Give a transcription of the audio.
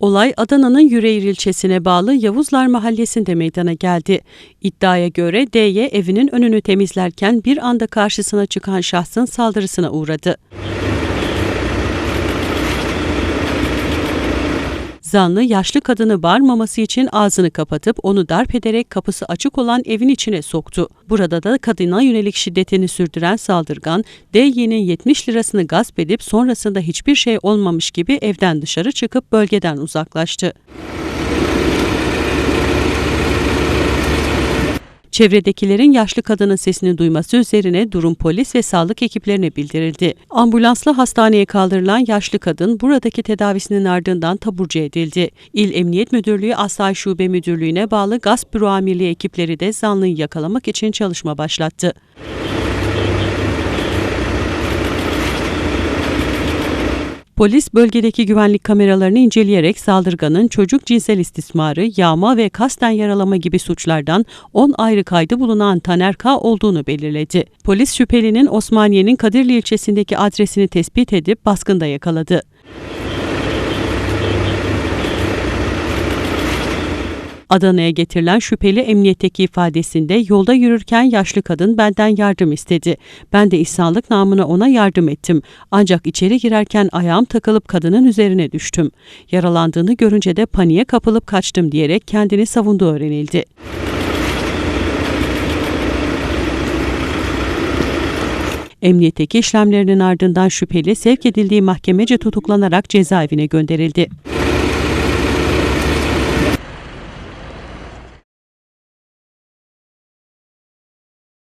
Olay Adana'nın Yüreğir ilçesine bağlı Yavuzlar mahallesinde meydana geldi. İddiaya göre D'ye evinin önünü temizlerken bir anda karşısına çıkan şahsın saldırısına uğradı. Zanlı yaşlı kadını bağırmaması için ağzını kapatıp onu darp ederek kapısı açık olan evin içine soktu. Burada da kadına yönelik şiddetini sürdüren saldırgan, D'ye'nin 70 lirasını gasp edip sonrasında hiçbir şey olmamış gibi evden dışarı çıkıp bölgeden uzaklaştı. Çevredekilerin yaşlı kadının sesini duyması üzerine durum polis ve sağlık ekiplerine bildirildi. Ambulansla hastaneye kaldırılan yaşlı kadın buradaki tedavisinin ardından taburcu edildi. İl Emniyet Müdürlüğü Asayiş Şube Müdürlüğü'ne bağlı gasp büro amirliği ekipleri de zanlıyı yakalamak için çalışma başlattı. Polis bölgedeki güvenlik kameralarını inceleyerek saldırganın çocuk cinsel istismarı, yağma ve kasten yaralama gibi suçlardan 10 ayrı kaydı bulunan Taner K. olduğunu belirledi. Polis şüphelinin Osmaniye'nin Kadirli ilçesindeki adresini tespit edip baskında yakaladı. Adana'ya getirilen şüpheli emniyetteki ifadesinde yolda yürürken yaşlı kadın benden yardım istedi. Ben de İhsanlık namına ona yardım ettim. Ancak içeri girerken ayağım takılıp kadının üzerine düştüm. Yaralandığını görünce de paniğe kapılıp kaçtım diyerek kendini savunduğu öğrenildi. Emniyetteki işlemlerinin ardından şüpheli sevk edildiği mahkemece tutuklanarak cezaevine gönderildi.